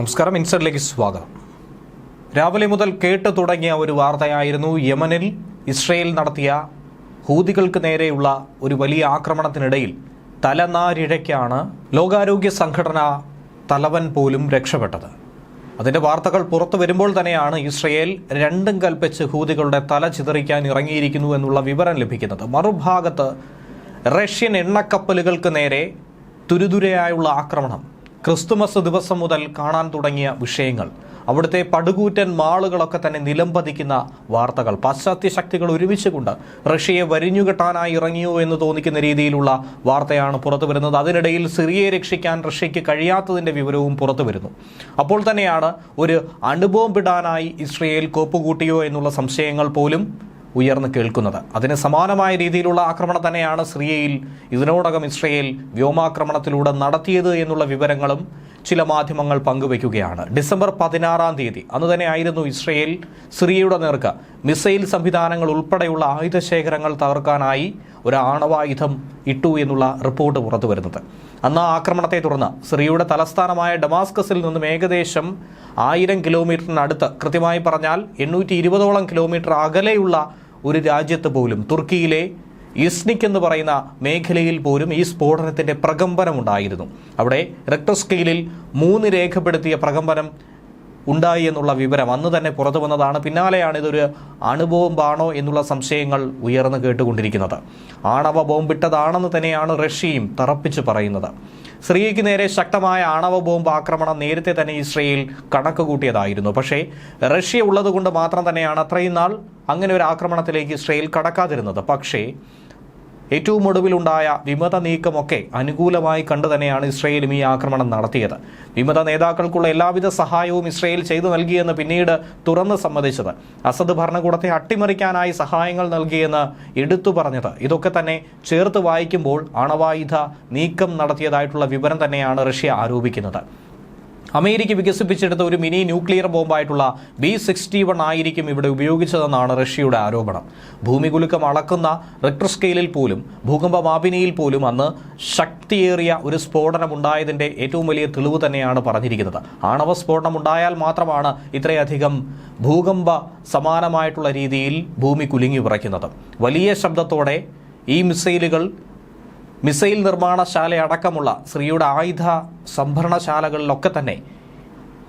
നമസ്കാരം ഇൻസൈഡിലേക്ക് സ്വാഗതം. രാവിലെ മുതൽ കേട്ടു തുടങ്ങിയ ഒരു വാർത്തയായിരുന്നു യമനിൽ ഇസ്രയേൽ നടത്തിയ ഹൂതികൾക്ക് നേരെയുള്ള ഒരു വലിയ ആക്രമണത്തിനിടയിൽ തലനാരിഴയ്ക്കാണ് ലോകാരോഗ്യ സംഘടന തലവൻ പോലും രക്ഷപ്പെട്ടത്. അതിന്റെ വാർത്തകൾ പുറത്തു വരുമ്പോൾ തന്നെയാണ് ഇസ്രയേൽ രണ്ടും കൽപ്പിച്ച് ഹൂതികളുടെ തല ചിതറിക്കാൻ ഇറങ്ങിയിരിക്കുന്നു എന്നുള്ള വിവരം ലഭിക്കുന്നത്. മറുഭാഗത്ത് റഷ്യൻ എണ്ണക്കപ്പലുകൾക്ക് നേരെ തുരുതുരയായുള്ള ആക്രമണം ക്രിസ്തുമസ് ദിവസം മുതൽ കാണാൻ തുടങ്ങിയ വിഷയങ്ങൾ. അവിടുത്തെ പടുകൂറ്റൻ മാളുകളൊക്കെ തന്നെ നിലംപതിക്കുന്ന വാർത്തകൾ. പാശ്ചാത്യ ശക്തികൾ ഒരുമിച്ചുകൊണ്ട് റഷ്യയെ വരിഞ്ഞുകെട്ടാനായി ഇറങ്ങിയോ എന്ന് തോന്നിക്കുന്ന രീതിയിലുള്ള വാർത്തയാണ് പുറത്തു വരുന്നത്. അതിനിടയിൽ സിറിയയെ രക്ഷിക്കാൻ റഷ്യയ്ക്ക് കഴിയാത്തതിന്റെ വിവരവും പുറത്തു വരുന്നു. അപ്പോൾ തന്നെയാണ് ഒരു അണുബോംബിടാനായി ഇസ്രയേൽ കോപ്പുകൂട്ടിയോ എന്നുള്ള സംശയങ്ങൾ പോലും ഉയർന്നു കേൾക്കുന്നത്. അതിന് സമാനമായ രീതിയിലുള്ള ആക്രമണം തന്നെയാണ് സിറിയയിൽ ഇതിനോടകം ഇസ്രയേൽ വ്യോമാക്രമണത്തിലൂടെ നടത്തിയത് എന്നുള്ള വിവരങ്ങളും ചില മാധ്യമങ്ങൾ പങ്കുവയ്ക്കുകയാണ്. ഡിസംബർ പതിനാറാം തീയതി അന്ന് തന്നെ ആയിരുന്നു ഇസ്രയേൽ സിറിയയുടെ നേർക്ക് മിസൈൽ സംവിധാനങ്ങൾ ഉൾപ്പെടെയുള്ള ആയുധശേഖരങ്ങൾ തകർക്കാനായി ഒരു ആണവായുധം ഇട്ടു എന്നുള്ള റിപ്പോർട്ട് പുറത്തു വരുന്നത്. അന്ന് ആക്രമണത്തെ തുടർന്ന് സിറിയയുടെ തലസ്ഥാനമായ ഡമാസ്കസിൽ നിന്നും ഏകദേശം ആയിരം കിലോമീറ്ററിനടുത്ത് കൃത്യമായി പറഞ്ഞാൽ എണ്ണൂറ്റി ഇരുപതോളം കിലോമീറ്റർ അകലെയുള്ള ഒരു രാജ്യത്ത് പോലും തുർക്കിയിലെ ഇസ്നിക് എന്ന് പറയുന്ന മേഖലയിൽ പോലും ഈ സ്ഫോടനത്തിന്റെ പ്രകമ്പനമുണ്ടായിരുന്നു അവിടെ റെക്ടർ സ്കെയിലിൽ മൂന്ന് രേഖപ്പെടുത്തിയ പ്രകമ്പനം ഉണ്ടായി എന്നുള്ള വിവരം അന്ന് തന്നെ പുറത്തു വന്നതാണ്. പിന്നാലെയാണ് ഇതൊരു അണുബോംബാണോ എന്നുള്ള സംശയങ്ങൾ ഉയർന്നു കേട്ടുകൊണ്ടിരിക്കുന്നത്. ആണവ ബോംബിട്ടതാണെന്ന് തന്നെയാണ് റഷ്യയും തറപ്പിച്ച് പറയുന്നത്. സിറിയയ്ക്ക് നേരെ ശക്തമായ ആണവ ബോംബ് ആക്രമണം നേരത്തെ തന്നെ ഇസ്രയേൽ കണക്ക് കൂട്ടിയതായിരുന്നു പക്ഷേ റഷ്യ ഉള്ളതുകൊണ്ട് മാത്രം തന്നെയാണ് അത്രയും നാൾ അങ്ങനെ ഒരു ആക്രമണത്തിലേക്ക് ഇസ്രയേൽ കടക്കാതിരുന്നത്. പക്ഷേ ഏറ്റവും ഒടുവിലുണ്ടായ വിമത നീക്കമൊക്കെ അനുകൂലമായി കണ്ടു തന്നെയാണ് ഇസ്രയേലും ഈ ആക്രമണം നടത്തിയത്. വിമത നേതാക്കൾക്കുള്ള എല്ലാവിധ സഹായവും ഇസ്രയേൽ ചെയ്തു നൽകിയെന്ന് പിന്നീട് തുറന്ന് സമ്മതിച്ചത്. അസദ് ഭരണകൂടത്തെ അട്ടിമറിക്കാനായി സഹായങ്ങൾ നൽകിയെന്ന് എടുത്തു പറഞ്ഞത്. ഇതൊക്കെ തന്നെ ചേർത്ത് വായിക്കുമ്പോൾ അണവായുധ നീക്കം നടത്തിയതായിട്ടുള്ള വിവരം തന്നെയാണ് റഷ്യ ആരോപിക്കുന്നത്. അമേരിക്ക വികസിപ്പിച്ചെടുത്ത ഒരു മിനി ന്യൂക്ലിയർ ബോംബായിട്ടുള്ള ബി സിക്സ്റ്റി വൺ ആയിരിക്കും ഇവിടെ ഉപയോഗിച്ചതെന്നാണ് റഷ്യയുടെ ആരോപണം. ഭൂമികുലുക്കം അളക്കുന്ന റിക്ടർ സ്കെയിലിൽ പോലും ഭൂകമ്പ മാപിനിയിൽ പോലും അന്ന് ശക്തിയേറിയ ഒരു സ്ഫോടനം ഉണ്ടായതിന്റെ ഏറ്റവും വലിയ തെളിവ് തന്നെയാണ് പറഞ്ഞിരിക്കുന്നത്. ആണവ സ്ഫോടനം ഉണ്ടായാൽ മാത്രമാണ് ഇത്രയധികം ഭൂകമ്പ സമാനമായിട്ടുള്ള രീതിയിൽ ഭൂമി കുലുങ്ങി വിറയ്ക്കുന്നത്. വലിയ ശബ്ദത്തോടെ ഈ മിസൈലുകൾ മിസൈൽ നിർമ്മാണശാല അടക്കമുള്ള സ്ത്രീയുടെ ആയുധ സംഭരണശാലകളിലൊക്കെ തന്നെ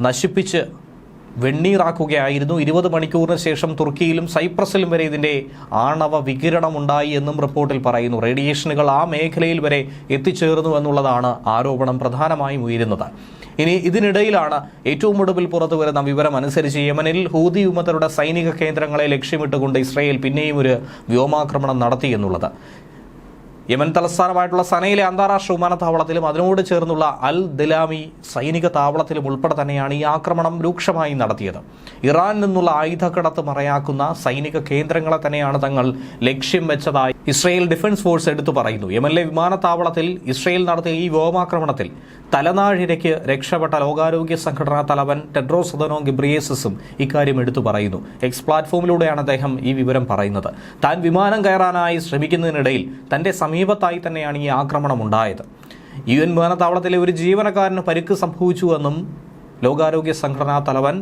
നശിപ്പിച്ച് വെണ്ണീറാക്കുകയായിരുന്നു. ഇരുപത് മണിക്കൂറിന് ശേഷം തുർക്കിയിലും സൈപ്രസിലും വരെ ഇതിന്റെ ആണവ വികിരണം ഉണ്ടായി എന്നും റിപ്പോർട്ടിൽ പറയുന്നു. റേഡിയേഷനുകൾ ആ മേഖലയിൽ വരെ എത്തിച്ചേർന്നു എന്നുള്ളതാണ് ആരോപണം പ്രധാനമായും ഉയരുന്നത്. ഇനി ഇതിനിടയിലാണ് ഏറ്റവും ഒടുവിൽ പുറത്തു വരുന്ന വിവരം അനുസരിച്ച് യമനിൽ ഹൂതി വിമതരുടെ സൈനിക കേന്ദ്രങ്ങളെ ലക്ഷ്യമിട്ടുകൊണ്ട് ഇസ്രയേൽ പിന്നെയും ഒരു വ്യോമാക്രമണം നടത്തി എന്നുള്ളത്. യമൻ തലസ്ഥാനമായിട്ടുള്ള സനയിലെ അന്താരാഷ്ട്ര വിമാനത്താവളത്തിലും അതിനോട് ചേർന്നുള്ള അൽ ദലാമി സൈനിക താവളത്തിലും ഉൾപ്പെടെ തന്നെയാണ് ഈ ആക്രമണം രൂക്ഷമായി നടത്തിയത്. ഇറാനിൽ നിന്നുള്ള ആയുധക്കടത്ത് മറയാക്കുന്ന സൈനിക കേന്ദ്രങ്ങളെ തന്നെയാണ് തങ്ങൾ ലക്ഷ്യം വെച്ചതായി ഇസ്രയേൽ ഡിഫൻസ് ഫോഴ്സ് എടുത്തു പറയുന്നു. യമനിലെ വിമാനത്താവളത്തിൽ ഇസ്രയേൽ നടത്തിയ ഈ വ്യോമാക്രമണത്തിൽ തലനാഴിരയ്ക്ക് രക്ഷപ്പെട്ട ലോകാരോഗ്യ സംഘടനാ തലവൻ ടെഡ്രോസ് സദനോ ഗിബ്രിയേസസും ഇക്കാര്യം എടുത്തു പറയുന്നു. എക്സ് പ്ലാറ്റ്ഫോമിലൂടെയാണ് അദ്ദേഹം ഈ വിവരം പറയുന്നത്. താൻ വിമാനം കയറാനായി ശ്രമിക്കുന്നതിനിടയിൽ തന്റെ സമീപത്തായി തന്നെയാണ് ഈ ആക്രമണം ഉണ്ടായത് യു എൻ വിമാനത്താവളത്തിലെ ഒരു ജീവനക്കാരന് പരിക്ക് സംഭവിച്ചുവെന്നും ലോകാരോഗ്യ സംഘടനാ തലവൻ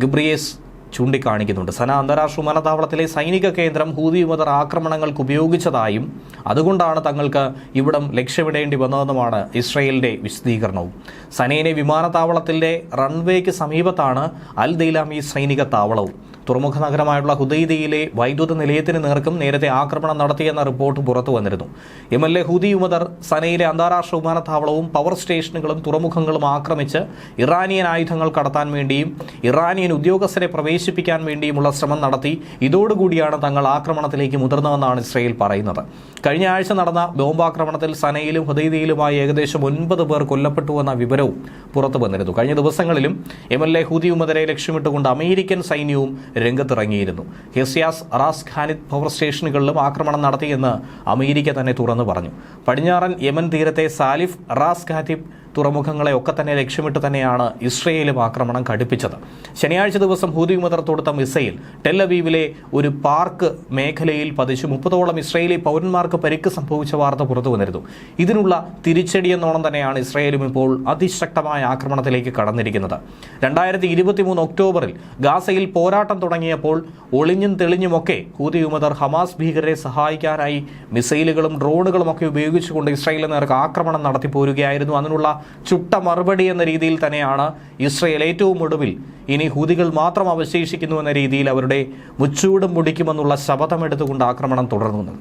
ഗിബ്രിയേസ് ചൂണ്ടിക്കാണിക്കുന്നുണ്ട്. സന അന്താരാഷ്ട്ര വിമാനത്താവളത്തിലെ സൈനിക കേന്ദ്രം ഹൂതി വിമതർ ആക്രമണങ്ങൾക്ക് ഉപയോഗിച്ചതായും അതുകൊണ്ടാണ് തങ്ങൾക്ക് ഇവിടം ലക്ഷ്യമിടേണ്ടി വന്നതെന്നുമാണ് ഇസ്രയേലിന്റെ വിശദീകരണവും. സനയിലെ വിമാനത്താവളത്തിലെ റൺവേക്ക് സമീപത്താണ് അൽ ദൈലാമി സൈനിക താവളവും. തുറമുഖ നഗരമായുള്ള ഹുദൈദയിലെ വൈദ്യുത നിലയത്തിന് നേർക്കും നേരത്തെ ആക്രമണം നടത്തിയെന്ന റിപ്പോർട്ട് പുറത്തു വന്നിരുന്നു. എം എൽ എ ഹുദി ഉമദർ സനയിലെ അന്താരാഷ്ട്ര വിമാനത്താവളവും പവർ സ്റ്റേഷനുകളും തുറമുഖങ്ങളും ആക്രമിച്ച് ഇറാനിയൻ ആയുധങ്ങൾ കടത്താൻ വേണ്ടിയും ഇറാനിയൻ ഉദ്യോഗസ്ഥരെ പ്രവേശിപ്പിക്കാൻ വേണ്ടിയുമുള്ള ശ്രമം നടത്തി ഇതോടുകൂടിയാണ് തങ്ങൾ ആക്രമണത്തിലേക്ക് മുതിർന്നതെന്നാണ് ഇസ്രയേൽ പറയുന്നത്. കഴിഞ്ഞ ആഴ്ച നടന്ന ബോംബാക്രമണത്തിൽ സനയിലും ഹുദൈദിയിലുമായി ഏകദേശം ഒൻപത് പേർ കൊല്ലപ്പെട്ടുവെന്ന വിവരവും പുറത്തു വന്നിരുന്നു. കഴിഞ്ഞ ദിവസങ്ങളിലും എം എൽ എ ഹുദിയുമെതിരെ ലക്ഷ്യമിട്ടുകൊണ്ട് അമേരിക്കൻ സൈന്യവും രംഗത്തിറങ്ങിയിരുന്നു. ഹെസിയാസ് റാസ് ഖാനിദ് പവർ സ്റ്റേഷനുകളിലും ആക്രമണം നടത്തിയെന്ന് അമേരിക്ക തന്നെ തുറന്നു പറഞ്ഞു. പടിഞ്ഞാറൻ യമൻ തീരത്തെ സാലിഫ് റാസ് ഖാത്തിബ് തുറമുഖങ്ങളെ ഒക്കെ തന്നെ ലക്ഷ്യമിട്ട് തന്നെയാണ് ഇസ്രയേലും ആക്രമണം ഘടിപ്പിച്ചത്. ശനിയാഴ്ച ദിവസം ഹൂതി വിമതർ തൊടുത്ത മിസൈൽ ടെല്ലവീവിലെ ഒരു പാർക്ക് മേഖലയിൽ പതിച്ച് മുപ്പതോളം ഇസ്രയേലി പൗരന്മാർക്ക് പരിക്ക് സംഭവിച്ച വാർത്ത പുറത്തു വന്നിരുന്നു. ഇതിനുള്ള തിരിച്ചടിയെന്നോണം തന്നെയാണ് ഇസ്രയേലും ഇപ്പോൾ അതിശക്തമായ ആക്രമണത്തിലേക്ക് കടന്നിരിക്കുന്നത്. രണ്ടായിരത്തി ഇരുപത്തിമൂന്ന് ഒക്ടോബറിൽ ഗാസയിൽ പോരാട്ടം തുടങ്ങിയപ്പോൾ ഒളിഞ്ഞും തെളിഞ്ഞുമൊക്കെ ഹൂതി വിമതർ ഹമാസ് ഭീകരരെ സഹായിക്കാനായി മിസൈലുകളും ഡ്രോണുകളും ഒക്കെ ഉപയോഗിച്ചുകൊണ്ട് ഇസ്രയേലിൽ നേർക്ക് ആക്രമണം നടത്തി പോരുകയായിരുന്നു അതിനുള്ള ചുട്ട മറുപടി എന്ന രീതിയിൽ തന്നെയാണ് ഇസ്രയേൽ ഏറ്റവും ഒടുവിൽ ഇനി ഹൂതികൾ മാത്രം അവശേഷിക്കുന്നു എന്ന രീതിയിൽ അവരുടെ മുച്ചൂടും മുടിക്കുമെന്നുള്ള ശപഥമെടുത്തുകൊണ്ട് ആക്രമണം തുടർന്നു